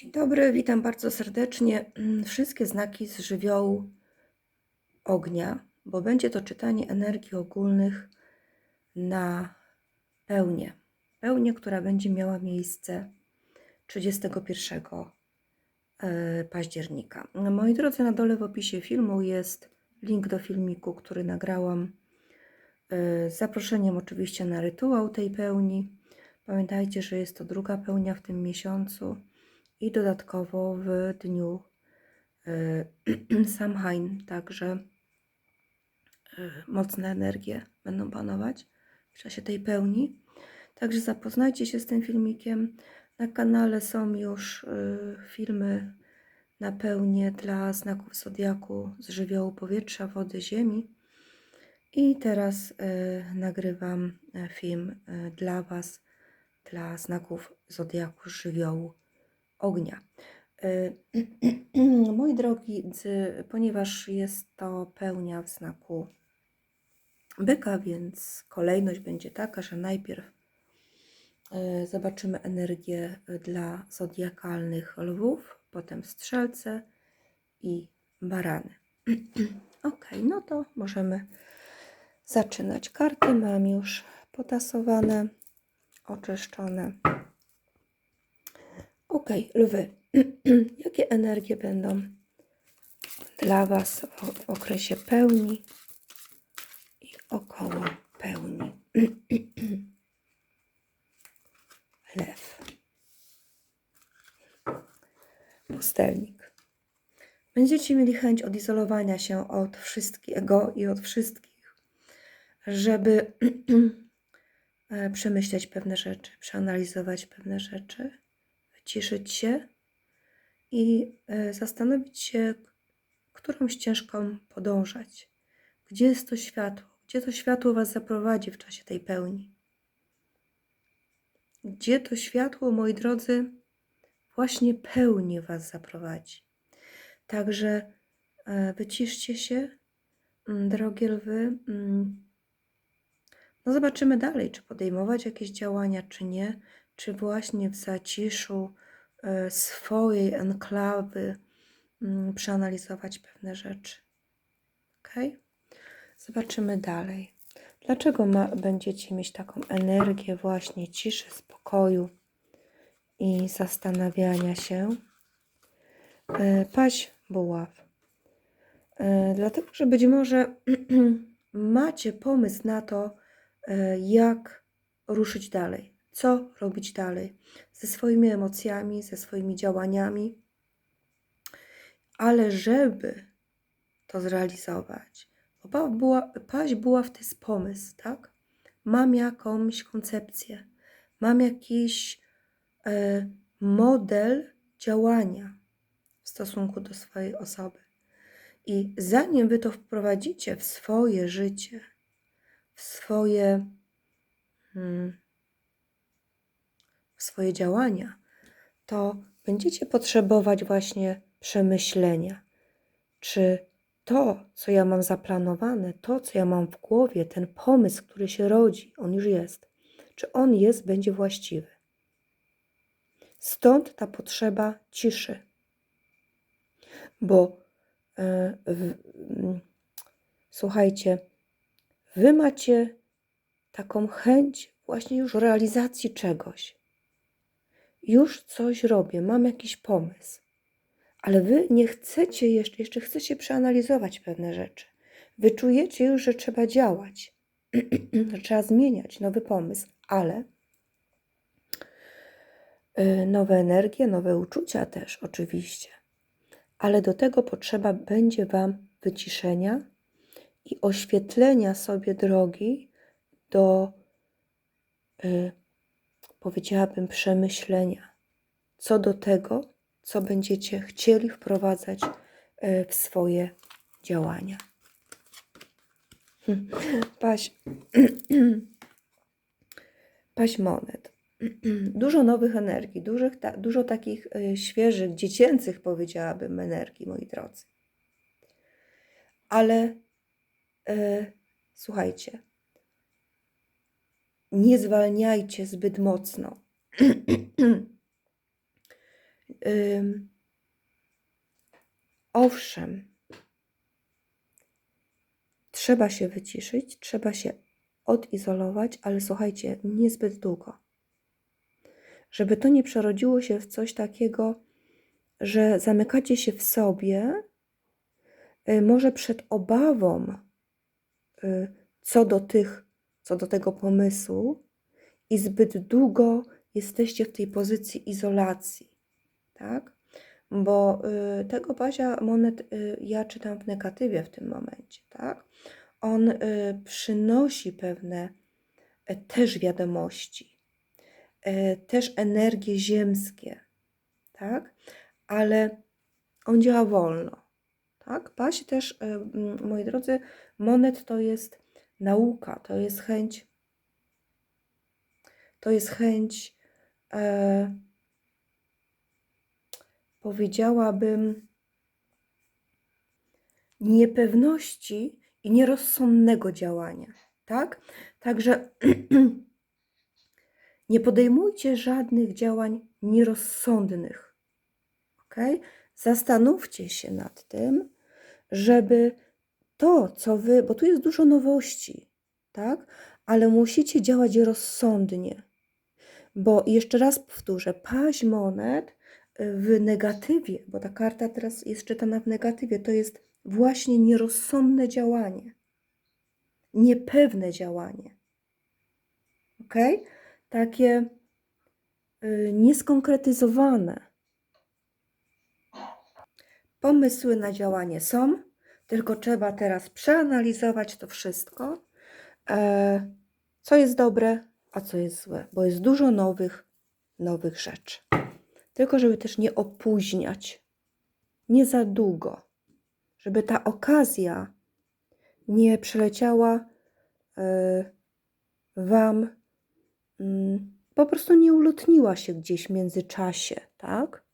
Dzień dobry, witam bardzo serdecznie. Mm, Wszystkie znaki z żywiołu ognia, bo będzie to czytanie energii ogólnych na pełnię. Pełnię, która będzie miała miejsce 31 e, października. Moi drodzy, na dole w opisie filmu jest link do filmiku, który nagrałam e, z zaproszeniem oczywiście na rytuał tej pełni. Pamiętajcie, że jest to druga pełnia w tym miesiącu i dodatkowo w dniu e, Samhain, także e, mocne energie będą panować w czasie tej pełni. Także zapoznajcie się z tym filmikiem. Na kanale są już e, filmy na pełnię dla znaków zodiaku z żywiołu powietrza, wody, ziemi. I teraz nagrywam film dla Was, dla znaków zodiaku z żywiołu ognia. E, Moi drogi, z- ponieważ jest to pełnia w znaku byka, więc kolejność będzie taka, że najpierw e, zobaczymy energię dla zodiakalnych lwów, potem strzelce i barany. Ok, no to możemy zaczynać. Karty mam już potasowane, oczyszczone. Ok, lwy. Jakie energie będą dla Was w okresie pełni i około pełni? Lew. Pustelnik. Będziecie mieli chęć odizolowania się od wszystkiego i od wszystkich, żeby e, przemyśleć pewne rzeczy, przeanalizować pewne rzeczy, wyciszyć się i e, zastanowić się, którą ścieżką podążać. Gdzie jest to światło? Gdzie to światło Was zaprowadzi w czasie tej pełni? Gdzie to światło, moi drodzy, właśnie pełni Was zaprowadzi? Także e, wyciszcie się, drogie lwy. No zobaczymy dalej, czy podejmować jakieś działania, czy nie, czy właśnie w zaciszu e, swojej enklawy mm, przeanalizować pewne rzeczy. Ok? Zobaczymy dalej. Dlaczego ma, będziecie mieć taką energię właśnie ciszy, spokoju i zastanawiania się? E, Paź buław. E, Dlatego, że być może macie pomysł na to, jak ruszyć dalej, co robić dalej ze swoimi emocjami, ze swoimi działaniami, ale żeby to zrealizować, bo była, paść była w jest pomysł, tak? Mam jakąś koncepcję, mam jakiś e, model działania w stosunku do swojej osoby. I zanim wy to wprowadzicie w swoje życie, w swoje, hmm, swoje działania, to będziecie potrzebować właśnie przemyślenia, czy to, co ja mam zaplanowane, to, co ja mam w głowie, ten pomysł, który się rodzi, on już jest, czy on jest, będzie właściwy. Stąd ta potrzeba ciszy, bo e, mm, słuchajcie, wy macie taką chęć właśnie już realizacji czegoś. Już coś robię, mam jakiś pomysł, ale wy nie chcecie jeszcze, jeszcze chcecie przeanalizować pewne rzeczy. Wy czujecie już, że trzeba działać, że trzeba zmieniać nowy pomysł, ale y, nowe energie, nowe uczucia też oczywiście. Ale do tego potrzeba będzie Wam wyciszenia i oświetlenia sobie drogi do, y, powiedziałabym, przemyślenia co do tego, co będziecie chcieli wprowadzać y, w swoje działania. Hmm. Paś, paś monet. Dużo nowych energii, dużych, ta, dużo takich y, świeżych, dziecięcych, powiedziałabym, energii, moi drodzy. Ale y, słuchajcie, nie zwalniajcie zbyt mocno. owszem, trzeba się wyciszyć, trzeba się odizolować, ale słuchajcie, niezbyt długo. Żeby to nie przerodziło się w coś takiego, że zamykacie się w sobie, y, może przed obawą y, co do tych, co do tego pomysłu i zbyt długo jesteście w tej pozycji izolacji, tak? Bo y, tego Bazia Monet y, ja czytam w negatywie w tym momencie, tak? On y, przynosi pewne e, też wiadomości, e, też energie ziemskie, tak? Ale on działa wolno, tak? Baś też, m, moi drodzy, Monet to jest nauka, to jest chęć, to jest chęć, e, powiedziałabym, niepewności i nierozsądnego działania, tak? Także nie podejmujcie żadnych działań nierozsądnych, ok? Zastanówcie się nad tym, żeby to, co wy, bo tu jest dużo nowości, tak? Ale musicie działać rozsądnie. Bo jeszcze raz powtórzę, paź monet y, w negatywie, bo ta karta teraz jest czytana w negatywie, to jest właśnie nierozsądne działanie, niepewne działanie. Ok? Takie y, nieskonkretyzowane. Pomysły na działanie są, tylko trzeba teraz przeanalizować to wszystko, e, co jest dobre, a co jest złe, bo jest dużo nowych, nowych rzeczy. Tylko, żeby też nie opóźniać, nie za długo, żeby ta okazja nie przeleciała e, Wam, mm, po prostu nie ulotniła się gdzieś w międzyczasie, tak?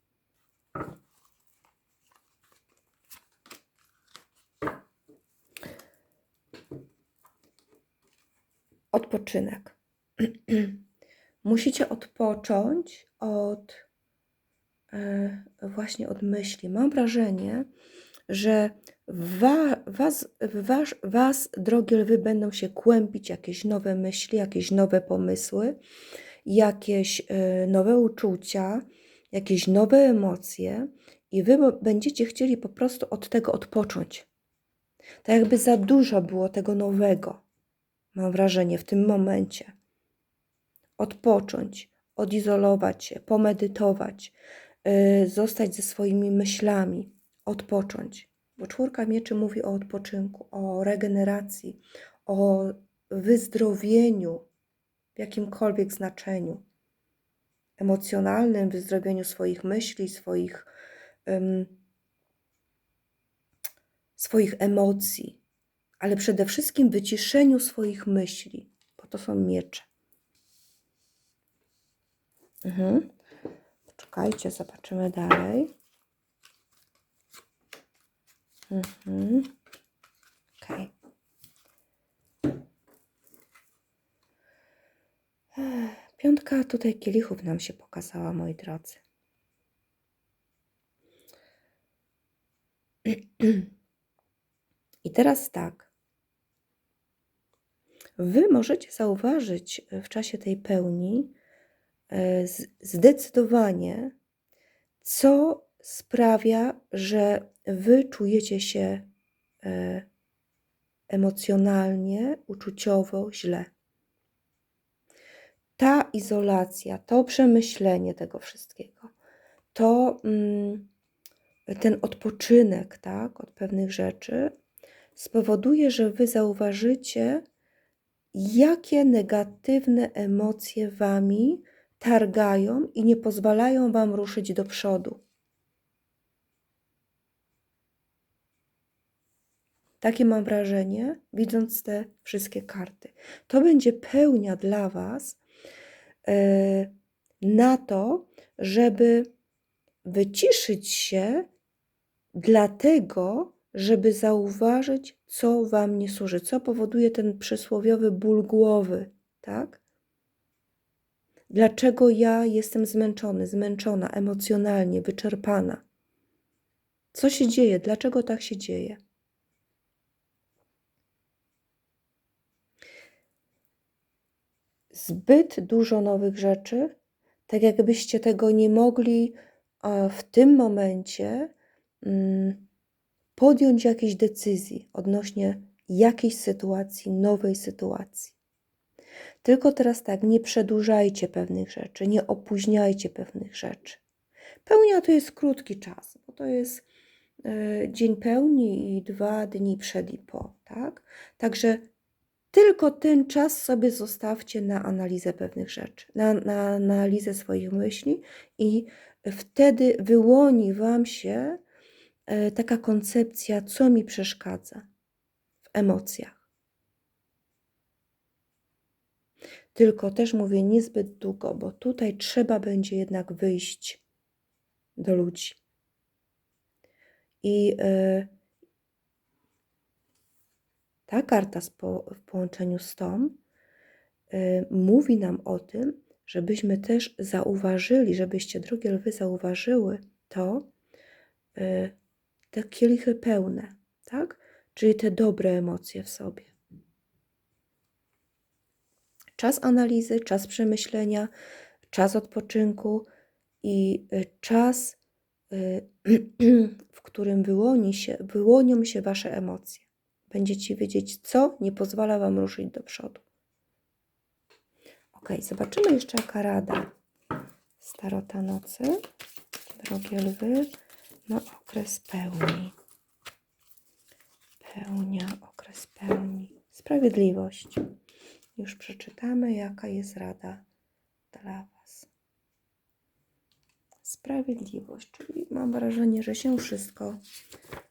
Odpoczynek. Musicie odpocząć od e, właśnie od myśli. Mam wrażenie, że wa, was, was, was, drogie lwy, będą się kłębić jakieś nowe myśli, jakieś nowe pomysły, jakieś e, nowe uczucia, jakieś nowe emocje, i wy będziecie chcieli po prostu od tego odpocząć. Tak jakby za dużo było tego nowego, mam wrażenie, w tym momencie. Odpocząć, odizolować się, pomedytować, yy, zostać ze swoimi myślami, odpocząć. Bo czwórka mieczy mówi o odpoczynku, o regeneracji, o wyzdrowieniu w jakimkolwiek znaczeniu. Emocjonalnym wyzdrowieniu swoich myśli, swoich, ym, swoich emocji, ale przede wszystkim wyciszeniu swoich myśli, bo to są miecze. Mhm. Czekajcie, zobaczymy dalej. Mhm. Piątka tutaj kielichów nam się pokazała, moi drodzy. I teraz tak. Wy możecie zauważyć w czasie tej pełni e, zdecydowanie, co sprawia, że wy czujecie się e, emocjonalnie, uczuciowo źle. Ta izolacja, to przemyślenie tego wszystkiego, to mm, ten odpoczynek, tak, od pewnych rzeczy spowoduje, że wy zauważycie, jakie negatywne emocje wami targają i nie pozwalają wam ruszyć do przodu. Takie mam wrażenie, widząc te wszystkie karty. To będzie pełnia dla Was e, na to, żeby wyciszyć się, dlatego, żeby zauważyć, co Wam nie służy, co powoduje ten przysłowiowy ból głowy, tak? Dlaczego ja jestem zmęczony, zmęczona, emocjonalnie, wyczerpana? Co się dzieje? Dlaczego tak się dzieje? Zbyt dużo nowych rzeczy, tak jakbyście tego nie mogli w tym momencie mm, podjąć jakiejś decyzji odnośnie jakiejś sytuacji, nowej sytuacji. Tylko teraz tak, nie przedłużajcie pewnych rzeczy, nie opóźniajcie pewnych rzeczy. Pełnia to jest krótki czas, bo to jest e, dzień pełni i dwa dni przed i po, tak? Także tylko ten czas sobie zostawcie na analizę pewnych rzeczy, na, na analizę swoich myśli i wtedy wyłoni Wam się taka koncepcja, co mi przeszkadza w emocjach. Tylko też mówię niezbyt długo, bo tutaj trzeba będzie jednak wyjść do ludzi. I yy, ta karta w połączeniu z tą yy, mówi nam o tym, żebyśmy też zauważyli, żebyście, drogie lwy, zauważyły to, yy, te kielichy pełne, tak? Czyli te dobre emocje w sobie. Czas analizy, czas przemyślenia, czas odpoczynku i y, czas, y, w którym wyłoni się, wyłonią się Wasze emocje. Będziecie wiedzieć, co nie pozwala Wam ruszyć do przodu. Ok, zobaczymy jeszcze jaka rada Starota Nocy, drogie lwy, na okres pełni. Pełnia, okres pełni. Sprawiedliwość. Już przeczytamy, jaka jest rada dla Was. Sprawiedliwość, czyli mam wrażenie, że się wszystko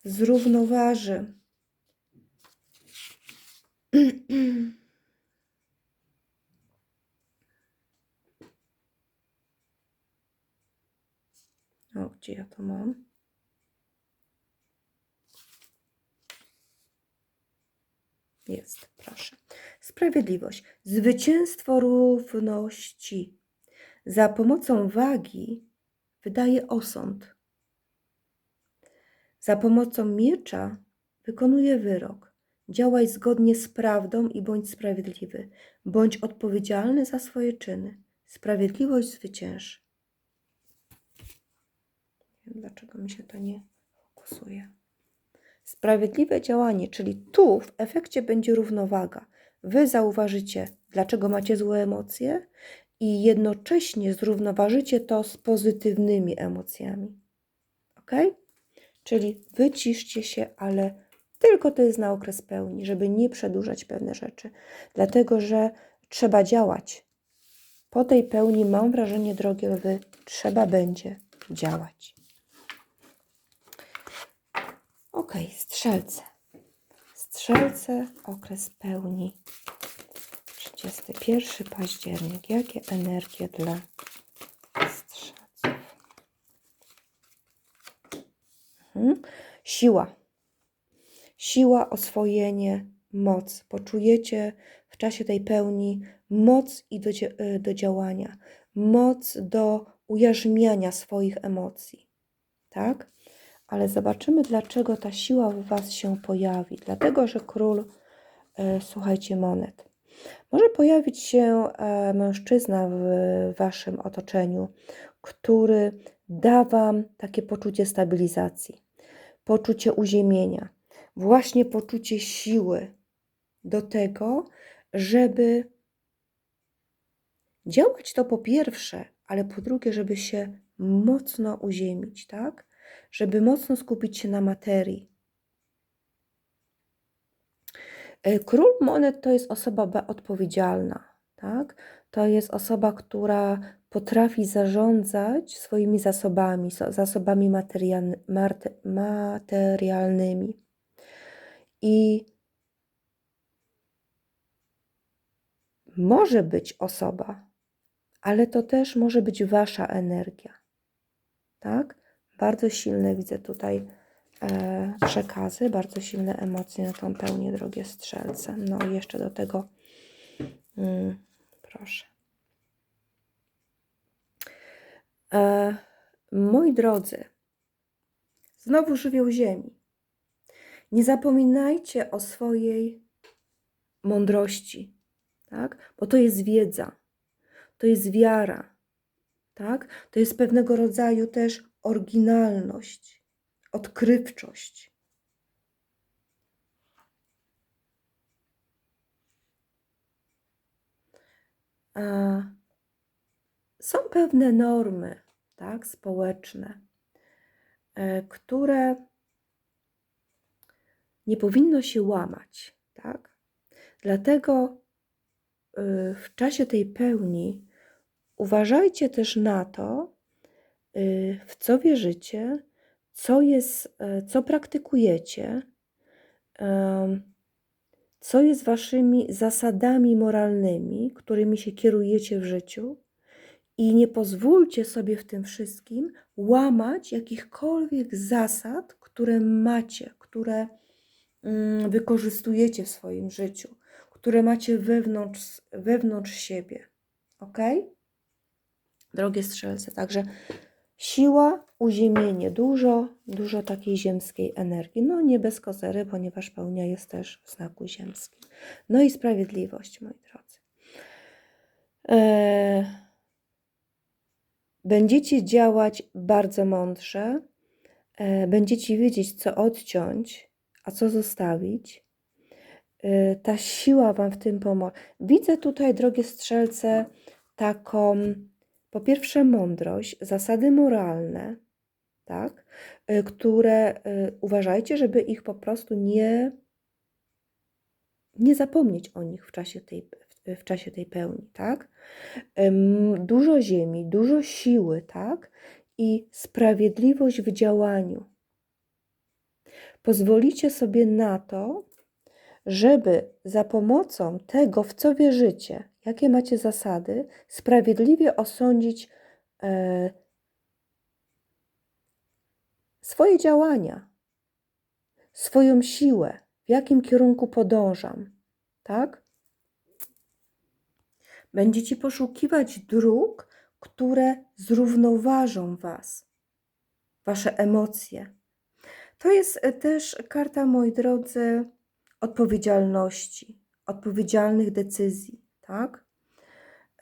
zrównoważy. O, gdzie ja to mam? Jest, proszę. Sprawiedliwość. Zwycięstwo równości. Za pomocą wagi wydaje osąd. Za pomocą miecza wykonuje wyrok. Działaj zgodnie z prawdą i bądź sprawiedliwy. Bądź odpowiedzialny za swoje czyny. Sprawiedliwość zwycięży. Nie wiem, dlaczego mi się to nie fokusuje. Sprawiedliwe działanie, czyli tu w efekcie będzie równowaga. Wy zauważycie, dlaczego macie złe emocje i jednocześnie zrównoważycie to z pozytywnymi emocjami. Ok? Czyli wyciszcie się, ale tylko to jest na okres pełni, żeby nie przedłużać pewne rzeczy, dlatego że trzeba działać. Po tej pełni mam wrażenie, drogie lwy, trzeba będzie działać. Ok, strzelce. Strzelce, okres pełni. 31 październik. Jakie energie dla strzelców? Mhm. Siła. Siła, oswojenie, moc. Poczujecie w czasie tej pełni moc i do, e, do działania, moc do ujarzmiania swoich emocji. Tak? Ale zobaczymy, dlaczego ta siła w Was się pojawi. Dlatego, że król, e, słuchajcie, monet. Może pojawić się e, mężczyzna w Waszym otoczeniu, który da Wam takie poczucie stabilizacji, poczucie uziemienia, właśnie poczucie siły do tego, żeby działać to po pierwsze, ale po drugie, żeby się mocno uziemić, tak? Żeby mocno skupić się na materii. E, król monet to jest osoba odpowiedzialna, tak? To jest osoba, która potrafi zarządzać swoimi zasobami, zasobami materialnymi. I może być osoba, ale to też może być wasza energia. Tak? Bardzo silne widzę tutaj e, przekazy, bardzo silne emocje na tą pełnię, drogie strzelce. No i jeszcze do tego, mm, proszę. E, moi drodzy, znowu żywioł ziemi. Nie zapominajcie o swojej mądrości, tak? Bo to jest wiedza, to jest wiara, tak? To jest pewnego rodzaju też oryginalność, odkrywczość. Są pewne normy, tak, społeczne, e, które nie powinno się łamać, tak? Dlatego y, w czasie tej pełni uważajcie też na to, w co wierzycie, co jest, e, co praktykujecie, co jest waszymi zasadami moralnymi, którymi się kierujecie w życiu. I nie pozwólcie sobie w tym wszystkim łamać jakichkolwiek zasad, które macie, które mm, wykorzystujecie w swoim życiu, które macie wewnątrz, wewnątrz siebie. Ok? Drogie strzelce, także siła, uziemienie, dużo, dużo takiej ziemskiej energii. No nie bez kozery, ponieważ pełnia jest też w znaku ziemskim. No i sprawiedliwość, moi drodzy. Eee, Będziecie działać bardzo mądrze, e, będziecie wiedzieć, co odciąć, a co zostawić. E, Ta siła Wam w tym pomoże. Widzę tutaj, drogie strzelce, taką, po pierwsze, mądrość, zasady moralne, tak, e, które e, uważajcie, żeby ich po prostu nie, nie zapomnieć o nich w czasie tej, w czasie tej pełni, tak? Dużo ziemi, dużo siły, tak? I sprawiedliwość w działaniu. Pozwolicie sobie na to, żeby za pomocą tego, w co wierzycie, jakie macie zasady, sprawiedliwie osądzić e, swoje działania, swoją siłę, w jakim kierunku podążam, tak? Będziecie poszukiwać dróg, które zrównoważą Was, Wasze emocje. To jest e, też karta, moi drodzy, odpowiedzialności, odpowiedzialnych decyzji, tak?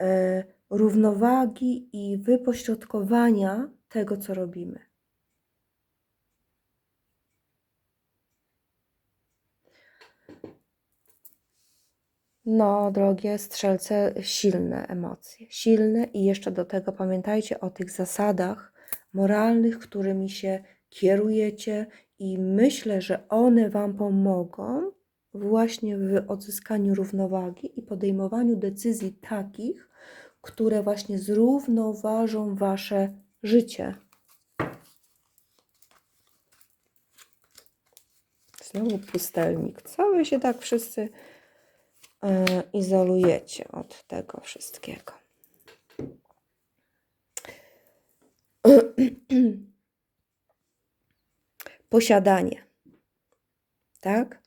E, równowagi i wypośrodkowania tego, co robimy. No, drogie strzelce, silne emocje, silne i jeszcze do tego pamiętajcie o tych zasadach moralnych, którymi się kierujecie i myślę, że one Wam pomogą właśnie w odzyskaniu równowagi i podejmowaniu decyzji takich, które właśnie zrównoważą Wasze życie. Znowu pustelnik. Cały się tak wszyscy e, izolujecie od tego wszystkiego. Posiadanie. Tak?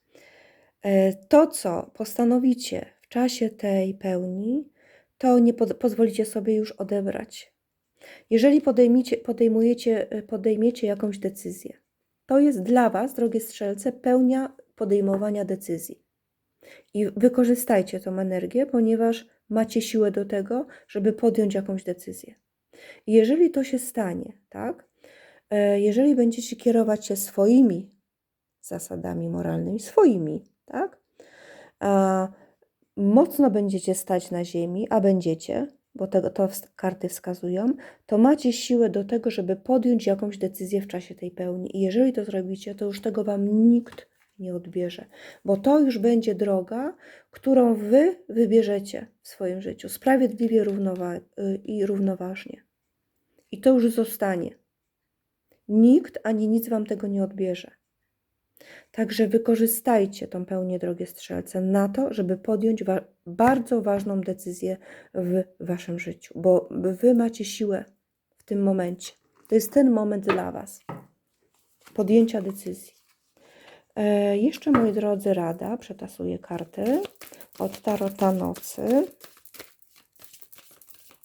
E, To, co postanowicie w czasie tej pełni, to nie pozwolicie sobie już odebrać. Jeżeli podejmiecie, podejmujecie, e, podejmiecie jakąś decyzję, to jest dla Was, drogie strzelce, pełnia podejmowania decyzji. I wykorzystajcie tą energię, ponieważ macie siłę do tego, żeby podjąć jakąś decyzję. I jeżeli to się stanie, tak? E, Jeżeli będziecie kierować się swoimi zasadami moralnymi, swoimi, tak? A mocno będziecie stać na ziemi, a będziecie, bo tego to karty wskazują, to macie siłę do tego, żeby podjąć jakąś decyzję w czasie tej pełni. I jeżeli to zrobicie, to już tego wam nikt nie odbierze, bo to już będzie droga, którą wy wybierzecie w swoim życiu, sprawiedliwie równowa- y, i równoważnie. I to już zostanie. Nikt ani nic wam tego nie odbierze. Także wykorzystajcie tą pełnię, drogie strzelce, na to, żeby podjąć wa- bardzo ważną decyzję w waszym życiu, bo wy macie siłę w tym momencie. To jest ten moment dla was podjęcia decyzji. E, jeszcze, moi drodzy, rada, przetasuję karty od Tarota Nocy.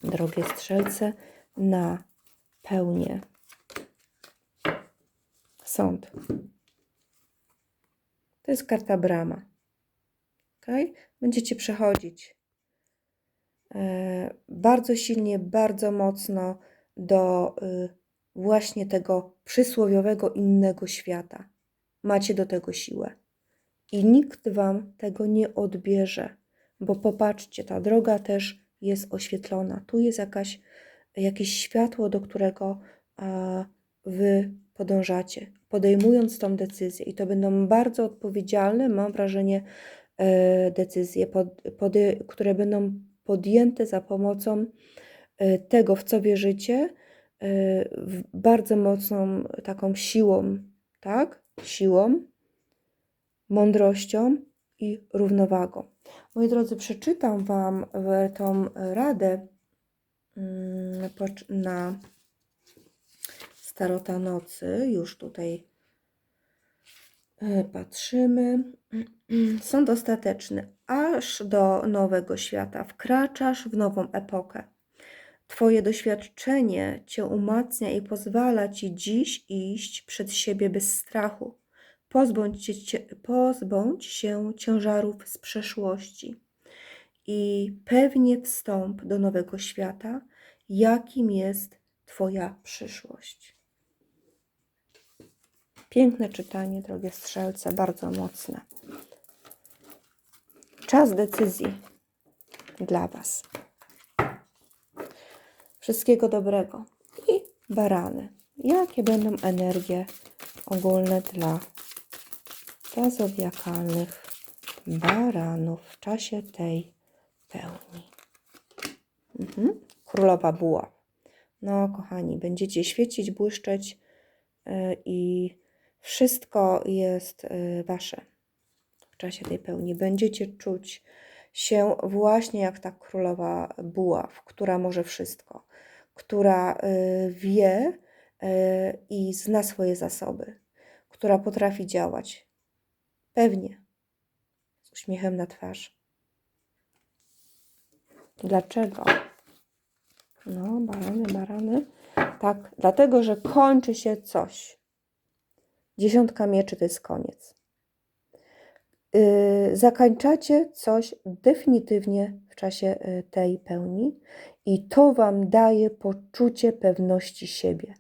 Drogie strzelce, na pełnię. Sąd. To jest karta brama. Okay? Będziecie przechodzić e, bardzo silnie, bardzo mocno do y, właśnie tego przysłowiowego innego świata. Macie do tego siłę. I nikt wam tego nie odbierze, bo popatrzcie, ta droga też jest oświetlona. Tu jest jakaś, jakieś światło, do którego a, wy podążacie, podejmując tą decyzję. I to będą bardzo odpowiedzialne, mam wrażenie, e, decyzje, które będą podjęte za pomocą e, tego, w co wierzycie, e, bardzo mocną taką siłą, tak? Siłą, mądrością i równowagą. Moi drodzy, przeczytam Wam tą radę mm, na Starota Nocy. Już tutaj e, patrzymy. Sąd ostateczny. Aż do nowego świata wkraczasz w nową epokę. Twoje doświadczenie Cię umacnia i pozwala Ci dziś iść przed siebie bez strachu. Pozbądź się, pozbądź się ciężarów z przeszłości i pewnie wstąp do nowego świata, jakim jest Twoja przyszłość. Piękne czytanie, drogie strzelce, bardzo mocne. Czas decyzji dla Was. Wszystkiego dobrego. I barany. Jakie będą energie ogólne dla, zodiakalnych baranów w czasie tej pełni? Mhm. Królowa buła. No, kochani, będziecie świecić, błyszczeć yy, i wszystko jest yy, wasze w czasie tej pełni. Będziecie czuć się właśnie jak ta królowa buław, która może wszystko, która y, wie y, i zna swoje zasoby, która potrafi działać pewnie, z uśmiechem na twarzy. Dlaczego? No, barany, barany. Tak, dlatego, że kończy się coś. Dziesiątka mieczy to jest koniec. Yy, zakończacie coś definitywnie w czasie yy, tej pełni i to Wam daje poczucie pewności siebie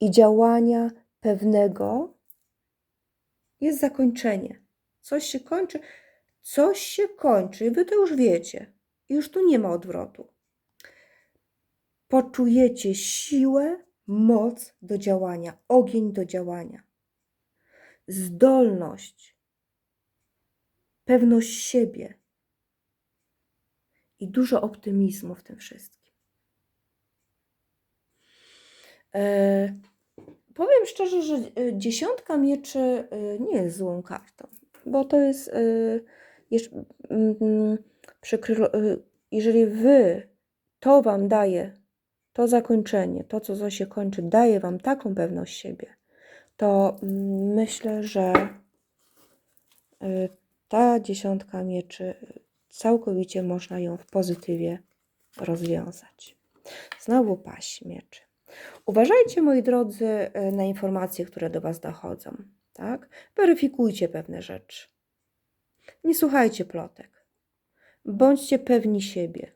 i działania pewnego jest zakończenie. Coś się kończy, coś się kończy, Wy to już wiecie. I już tu nie ma odwrotu. Poczujecie siłę, moc do działania, ogień do działania. Zdolność, pewność siebie. I dużo optymizmu w tym wszystkim. E, powiem szczerze, że e, dziesiątka mieczy e, nie jest złą kartą, bo to jest e, jeżeli wy to wam daje, to zakończenie, to co się kończy, daje wam taką pewność siebie, to mm, myślę, że y, ta dziesiątka mieczy całkowicie można ją w pozytywie rozwiązać. Znowu paść mieczy. Uważajcie, moi drodzy, y, na informacje, które do Was dochodzą. Tak? Weryfikujcie pewne rzeczy. Nie słuchajcie plotek. Bądźcie pewni siebie.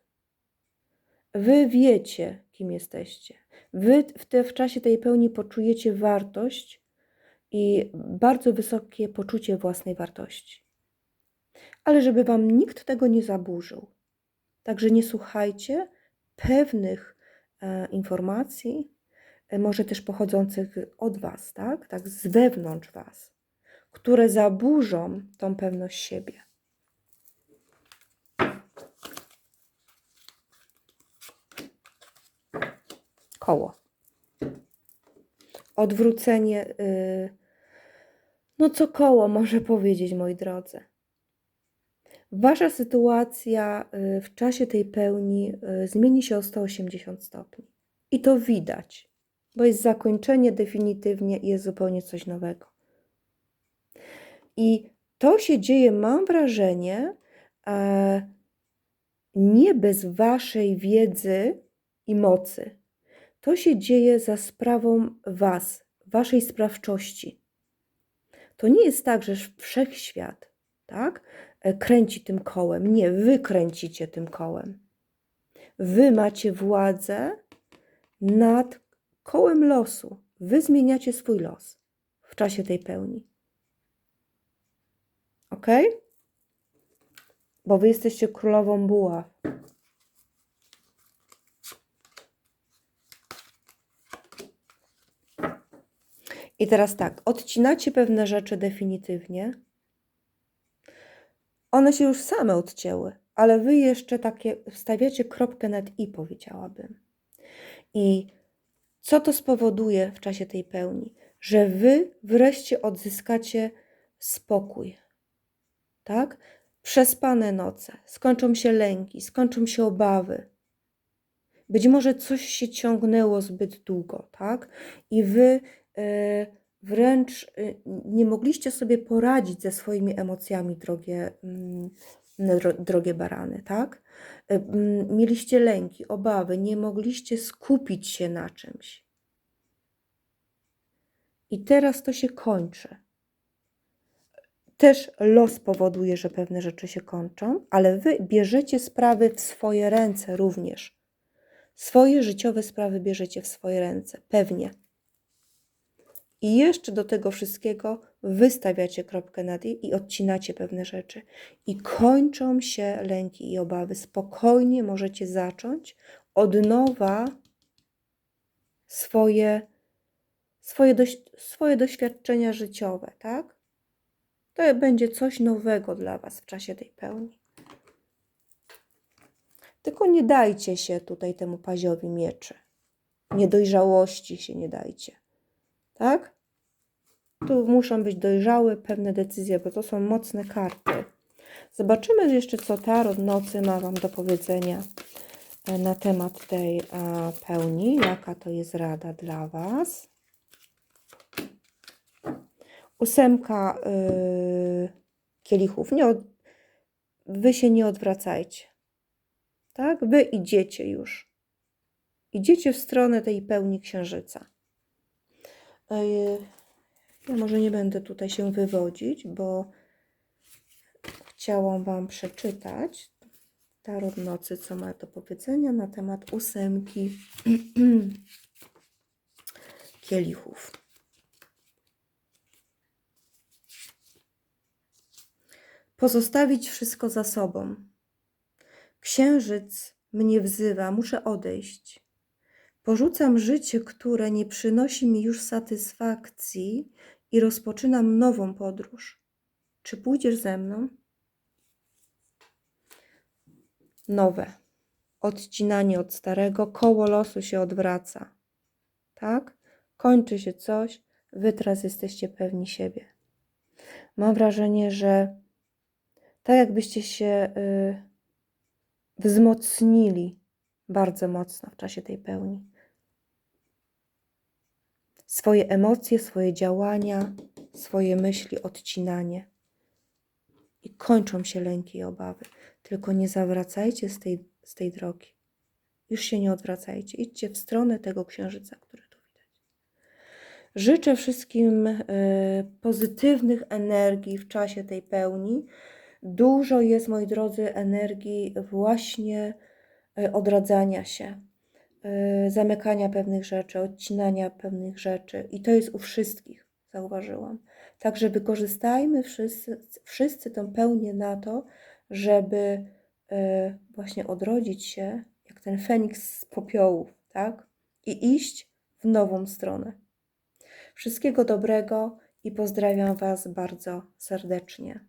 Wy wiecie, kim jesteście. Wy w, te, w czasie tej pełni poczujecie wartość i bardzo wysokie poczucie własnej wartości. Ale żeby Wam nikt tego nie zaburzył, także nie słuchajcie pewnych e, informacji, e, może też pochodzących od Was, tak? tak, z wewnątrz Was, które zaburzą tą pewność siebie. Koło odwrócenie. y, No co koło może powiedzieć, moi drodzy? Wasza sytuacja y, w czasie tej pełni y, zmieni się o 180 stopni. I to widać, bo jest zakończenie definitywnie i jest zupełnie coś nowego. I to się dzieje, mam wrażenie, e, nie bez waszej wiedzy i mocy, to się dzieje za sprawą Was, Waszej sprawczości. To nie jest tak, że wszechświat tak, e, kręci tym kołem. Nie, Wy kręcicie tym kołem. Wy macie władzę nad kołem losu. Wy zmieniacie swój los w czasie tej pełni. Ok? Bo wy jesteście królową buław. I teraz tak, odcinacie pewne rzeczy definitywnie. One się już same odcięły, ale wy jeszcze takie wstawiacie kropkę nad i, powiedziałabym. I co to spowoduje w czasie tej pełni? Że wy wreszcie odzyskacie spokój. Tak? Przespane noce, skończą się lęki, skończą się obawy. Być może coś się ciągnęło zbyt długo, tak? I wy wręcz e, nie mogliście sobie poradzić ze swoimi emocjami, drogie, mm, drogie barany, tak? E, mm, mieliście lęki, obawy, nie mogliście skupić się na czymś. I teraz to się kończy. Też los powoduje, że pewne rzeczy się kończą, ale wy bierzecie sprawy w swoje ręce również. Swoje życiowe sprawy bierzecie w swoje ręce, pewnie. I jeszcze do tego wszystkiego wystawiacie kropkę nad i i odcinacie pewne rzeczy. I kończą się lęki i obawy. Spokojnie możecie zacząć od nowa swoje, swoje, doś, swoje doświadczenia życiowe, tak? To będzie coś nowego dla Was w czasie tej pełni. Tylko nie dajcie się tutaj temu paziowi mieczy. Niedojrzałości się nie dajcie. Tak? Tu muszą być dojrzałe pewne decyzje, bo to są mocne karty. Zobaczymy jeszcze, co Tarot Nocy ma Wam do powiedzenia e, na temat tej pełni. Jaka to jest rada dla Was. Ósemka yy, kielichów. Nie od... Wy się nie odwracajcie. Tak? Wy idziecie już. Idziecie w stronę tej pełni księżyca. Yy, ja może nie będę tutaj się wywodzić, bo chciałam Wam przeczytać Tarot Nocy, co ma do powiedzenia na temat ósemki kielichów. Pozostawić wszystko za sobą. Księżyc mnie wzywa, muszę odejść. Porzucam życie, które nie przynosi mi już satysfakcji i rozpoczynam nową podróż. Czy pójdziesz ze mną? Nowe. Odcinanie od starego, koło losu się odwraca. Tak? Kończy się coś, wy teraz jesteście pewni siebie. Mam wrażenie, że tak jakbyście się y, wzmocnili bardzo mocno w czasie tej pełni. Swoje emocje, swoje działania, swoje myśli, odcinanie. I kończą się lęki i obawy. Tylko nie zawracajcie z tej, z tej drogi. Już się nie odwracajcie. Idźcie w stronę tego księżyca, który tu widać. Życzę wszystkim y, pozytywnych energii w czasie tej pełni Dużo jest, moi drodzy, energii właśnie e, odradzania się, zamykania pewnych rzeczy, odcinania pewnych rzeczy. I to jest u wszystkich, zauważyłam. Także wykorzystajmy wszyscy, wszyscy tą pełnię na to, żeby e, właśnie odrodzić się, jak ten feniks z popiołów, tak? I iść w nową stronę. Wszystkiego dobrego i pozdrawiam Was bardzo serdecznie.